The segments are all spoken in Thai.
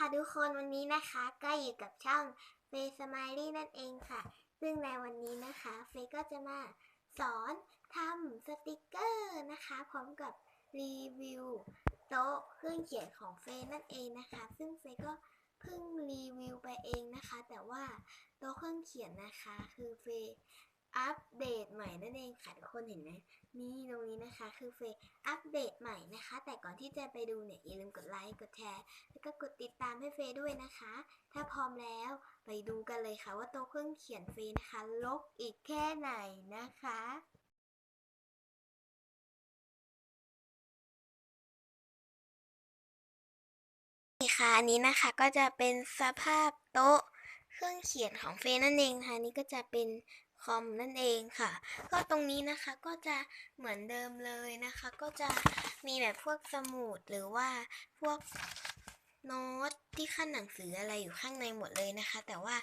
ค่ะทุกคนวันนี้นะคะก็อยู่กับช่องเฟย์สม i ลี่นั่นเองค่ะ ซึ่งในวันนี้นะคะเฟย์ก็จะมาสอนทำสติกเกอร์นะคะ พร้อมกับรีวิวโต๊ะเครื่องเขียนของเฟย์นั่นเองนะคะ ซึ่งเฟย์ก็เพิ่งรีวิวไปเองนะคะ แต่ว่าโต๊ะเครื่องเขียนนะคะ คือเฟย์ อัปเดตใหม่นั่นเองค่ะทุกคนเห็นไหมนี่ตรงนี้นะคะคือเฟย์อัปเดตใหม่นะคะ แต่ก่อนที่จะไปดูเนี่ยอย่าลืมกดไลค์กดแชร์แล้วก็กดติดตามให้เฟย์ด้วยนะคะ ถ้าพร้อมแล้วไปดูกันเลยค่ะว่าโต๊ะเครื่องเขียนเฟย์นะคะลกอีกแค่ไหนนะคะนี่ค่ะอันนี้นะคะก็จะเป็นสภาพโต๊ะเครื่องเขียนของเฟย์นั่นเองค่ะนี่ก็จะเป็น คอมนั่นเองค่ะ ก็ตรงนี้นะคะก็จะเหมือนเดิมเลยนะคะ ก็จะมีแบบพวกสมุดหรือว่าพวกโน้ตที่ขั้นหนังสืออะไรอยู่ข้างในหมดเลยนะคะ แต่ว่า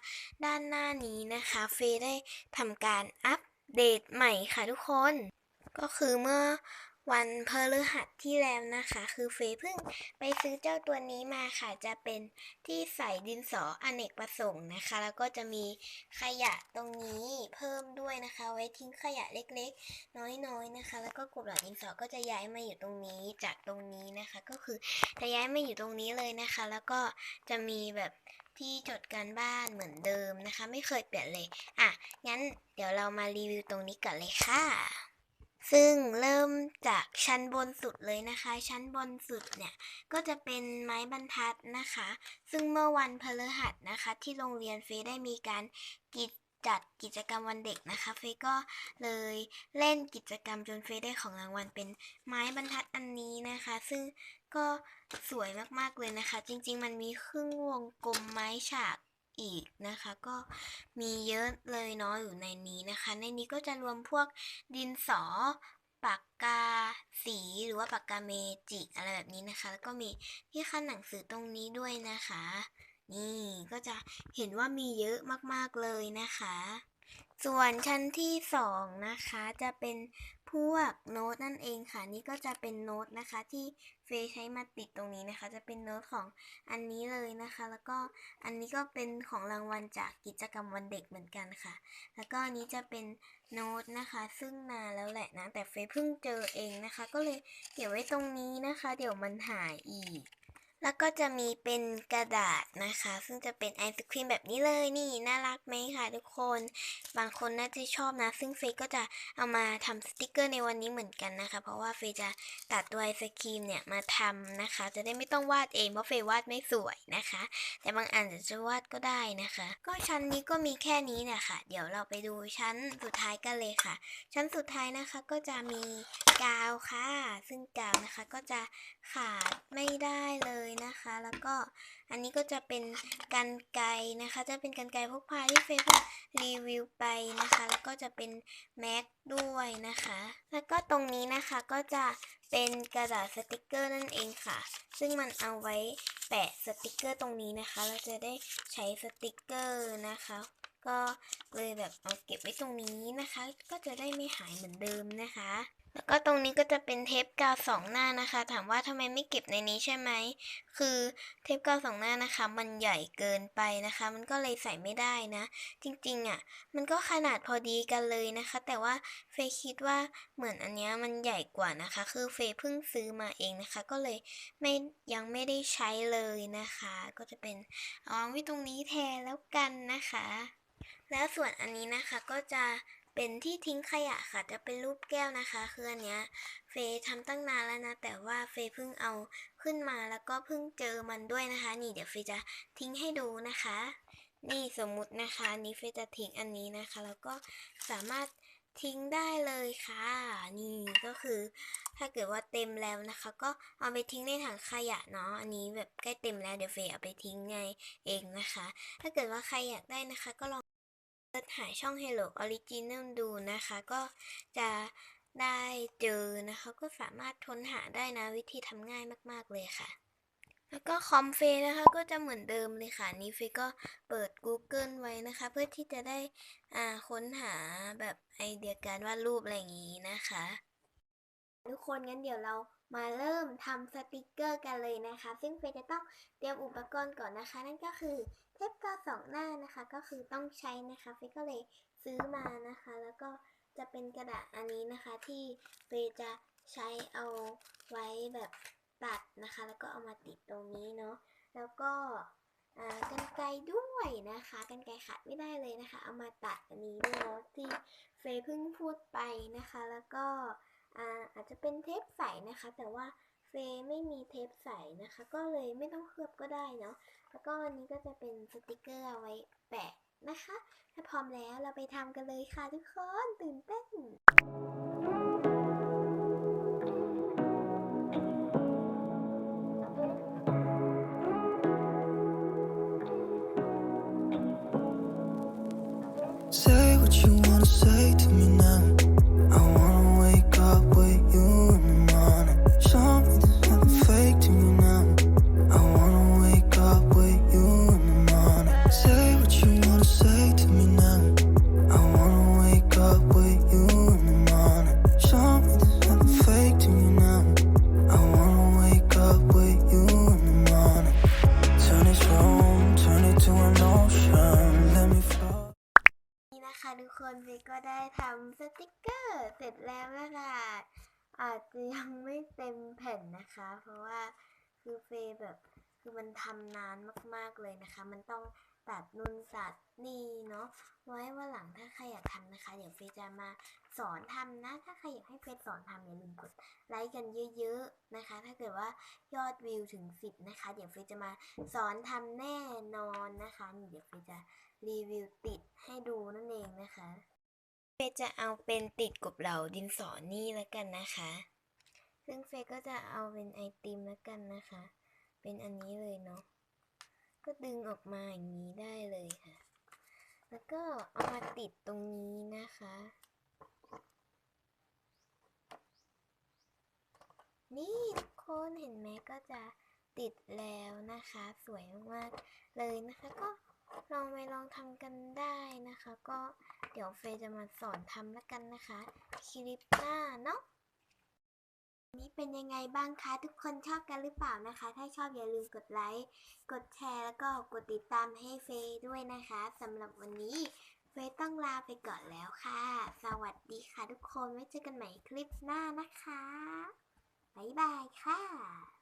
ด้านหน้านี้นะคะ เฟย์ได้ทำการอัปเดตใหม่ค่ะทุกคน ก็คือเมื่อ วันพฤหัสที่แล้วนะคะ คือเฟย์เพิ่งไปซื้อเจ้าตัวนี้มาค่ะ จะเป็นที่ใส่ดินสออเนกประสงค์นะคะ แล้วก็จะมีขยะตรงนี้เพิ่มด้วยนะคะ ไว้ทิ้งขยะเล็กๆ น้อยๆนะคะ แล้วก็กรุบหลอดดินสอก็จะย้ายมาอยู่ตรงนี้จากตรงนี้นะคะ ก็คือจะย้ายมาอยู่ตรงนี้เลยนะคะ แล้วก็จะมีแบบที่จดการบ้านเหมือนเดิมนะคะ ไม่เคยเปลี่ยนเลย อะงั้นเดี๋ยวเรามารีวิวตรงนี้กันเลยค่ะ ซึ่งเริ่มจากชั้นบนสุดเลยนะคะ ชั้นบนสุดเนี่ยก็จะเป็นไม้บรรทัดนะคะ ซึ่งเมื่อวันพฤหัสนะคะ ที่โรงเรียนเฟยได้มีการกิจจัดกิจกรรมวันเด็กนะคะ เฟยก็เลยเล่นกิจกรรมจนเฟยได้ของรางวัลเป็นไม้บรรทัดอันนี้นะคะ ซึ่งก็สวยมากๆเลยนะคะ จริงๆ มันมีครึ่งวงกลมไม้ฉาก อีกนะคะ ก็มีเยอะเลยเนาะอยู่ในนี้นะคะ ในนี้ก็จะรวมพวกดินสอปากกาสีหรือว่าปากกาเมจิกอะไรแบบนี้นะคะ แล้วก็มีที่ขั้นหนังสือตรงนี้ด้วยนะคะ นี่ก็จะเห็นว่ามีเยอะมากๆเลยนะคะ ส่วนชั้นที่สองนะคะจะเป็นพวกโน้ตนั่นเองค่ะ นี่ก็จะเป็นโน้ตนะคะที่เฟยใช้มาติดตรงนี้นะคะ จะเป็นโน้ตของอันนี้เลยนะคะ แล้วก็อันนี้ก็เป็นของรางวัลจากกิจกรรมวันเด็กเหมือนกันค่ะ แล้วก็อันนี้จะเป็นโน้ตนะคะ ซึ่งนานแล้วแหละนะ แต่เฟยเพิ่งเจอเองนะคะ ก็เลยเก็บไว้ตรงนี้นะคะ เดี๋ยวมันหายอีก แล้วก็จะมีเป็นกระดาษนะคะ ซึ่งจะเป็นไอศครีมแบบนี้เลยนี่น่ารักไหมคะทุกคน บางคนน่าจะชอบนะ ซึ่งเฟยก็จะเอามาทำสติกเกอร์ในวันนี้เหมือนกันนะคะ เพราะว่าเฟยจะตัดตัวไอศครีมเนี่ยมาทำนะคะ จะได้ไม่ต้องวาดเองเพราะเฟยวาดไม่สวยนะคะ แต่บางอันจะวาดก็ได้นะคะ ก็ชั้นนี้ก็มีแค่นี้แหละค่ะเดี๋ยวเราไปดูชั้นสุดท้ายกันเลยค่ะ ชั้นสุดท้ายนะคะก็จะมีกาวค่ะ ซึ่งกาวนะคะก็จะขาดไม่ได้เลยนะคะ แล้วก็อันนี้ก็จะเป็นกันไกนะคะ จะเป็นกันไกพกพาที่เฟซบุ๊กรีวิวไปนะคะ แล้วก็จะเป็นแม็กด้วยนะคะ แล้วก็ตรงนี้นะคะก็จะเป็นกระดาษสติกเกอร์นั่นเองค่ะ ซึ่งมันเอาไว้แปะสติกเกอร์ตรงนี้นะคะ เราจะได้ใช้สติกเกอร์นะคะก็เลยแบบเอาเก็บไว้ตรงนี้นะคะ ก็จะได้ไม่หายเหมือนเดิมนะคะ แล้วก็ตรงนี้ก็จะเป็นเทปกาวสองหน้านะคะ ถามว่าทำไมไม่เก็บในนี้ใช่ไหม คือเทปกาวสองหน้านะคะ มันใหญ่เกินไปนะคะ มันก็เลยใส่ไม่ได้นะ จริงๆอะ มันก็ขนาดพอดีกันเลยนะคะ แต่ว่าเฟยคิดว่าเหมือนอันนี้มันใหญ่กว่านะคะ คือเฟยเพิ่งซื้อมาเองนะคะ ก็เลยไม่ยังไม่ได้ใช้เลยนะคะ ก็จะเป็นเอาวางไว้ตรงนี้แทนแล้วกันนะคะ แล้วส่วนอันนี้นะคะก็จะ เป็นที่ทิ้งขยะค่ะ จะเป็นรูปแก้วนะคะ คืออันเนี้ย เฟย์ทำตั้งนานแล้วนะ แต่ว่าเฟย์เพิ่งเอาขึ้นมาแล้วก็เพิ่งเจอมันด้วยนะคะ นี่เดี๋ยวเฟย์จะทิ้งให้ดูนะคะ นี่สมมุตินะคะอันนี้เฟย์จะทิ้งอันนี้นะคะ แล้วก็สามารถทิ้งได้เลยค่ะ นี่ก็คือถ้าเกิดว่าเต็มแล้วนะคะ ก็เอาไปทิ้งในถังขยะเนาะอันนี้แบบใกล้เต็มแล้วเดี๋ยวเฟย์เอาไปทิ้งไงเองนะคะ ถ้าเกิดว่าใครอยากได้นะคะ ก็ลอง หาช่อง Hello Original ดูนะคะ ก็จะได้เจอนะคะ ก็สามารถค้นหาได้นะวิธีทำง่ายมาก ๆ เลยค่ะ แล้วก็คอมเฟยนะคะก็จะเหมือนเดิมเลยค่ะ นี้เฟยก็เปิด Google ไว้นะคะ เพื่อที่จะได้อ่าค้นหาแบบไอเดียการวาดรูปอะไรอย่างนี้นะคะ ทุกคนงั้นเดี๋ยวเรา มาเริ่มทำสติกเกอร์กันเลยนะคะ ซึ่งเฟย์จะต้องเตรียมอุปกรณ์ก่อนนะคะ นั่นก็คือเทปกาวสองหน้านะคะ ก็คือต้องใช้นะคะเฟย์ก็เลยซื้อมานะคะ แล้วก็จะเป็นกระดาษอันนี้นะคะ ที่เฟย์จะใช้เอาไว้แบบตัดนะคะ แล้วก็เอามาติดตรงนี้เนาะแล้วก็กันไกรด้วยนะคะกันไกรขาดไม่ได้เลยนะคะ เอามาตัดอันนี้ด้วยเนาะที่เฟย์เพิ่งพูดไปนะคะ แล้วก็ อ่าอาจจะเป็นเทปใสนะคะ แต่ว่าเฟยไม่มีเทปใสนะคะ ก็เลยไม่ต้องเคลือบก็ได้เนาะแล้วก็อันนี้ก็จะเป็นสติกเกอร์เอาไว้แปะนะคะ ถ้าพร้อมแล้วเราไปทำกันเลยค่ะทุกคนตื่นเต้น คนเฟย์ก็ได้ทำสติกเกอร์เสร็จแล้วนะคะอาจจะยังไม่เต็มแผ่นนะคะ เพราะว่าคือเฟย์แบบคือมันทำนานมากๆเลยนะคะ มันต้อง ตัดนุ่นตัดนี่เนาะไว้ว่าหลังถ้าใครอยากทำนะคะ เดี๋ยวเฟยจะมาสอนทำนะ ถ้าใครอยากให้เฟยสอนทำอย่าลืมกดไลค์กันเยอะๆนะคะ ถ้าเกิดว่ายอดวิวถึง 10 นะคะ เดี๋ยวเฟยจะมาสอนทำแน่นอนนะคะนี่เดี๋ยวเฟยจะรีวิวติดให้ดูนั่นเองนะคะเฟยจะเอาเป็นติดกับเหล่าดินสอนี่แล้วกันนะคะ ซึ่งเฟยก็จะเอาเป็นไอติมแล้วกันนะคะ เป็นอันนี้เลย ก็ดึงออกมาอย่างนี้ได้เลยค่ะ แล้วก็เอามาติดตรงนี้นะคะ นี่ทุกคนเห็นไหมก็จะติดแล้วนะคะ สวยมากๆเลยนะคะ ก็ลองไปลองทำกันได้นะคะ ก็เดี๋ยวเฟย์จะมาสอนทำแล้วกันนะคะ คลิปหน้าเนาะ นี้เป็นยังไงบ้างคะ ทุกคนชอบกันหรือเปล่านะคะ ถ้าชอบอย่าลืมกดไลค์กดแชร์แล้วก็กดติดตามให้เฟยด้วยนะคะสำหรับวันนี้เฟยต้องลาไปก่อนแล้วค่ะ สวัสดีค่ะทุกคนไว้เจอกันใหม่คลิปหน้านะคะบ๊ายบายค่ะ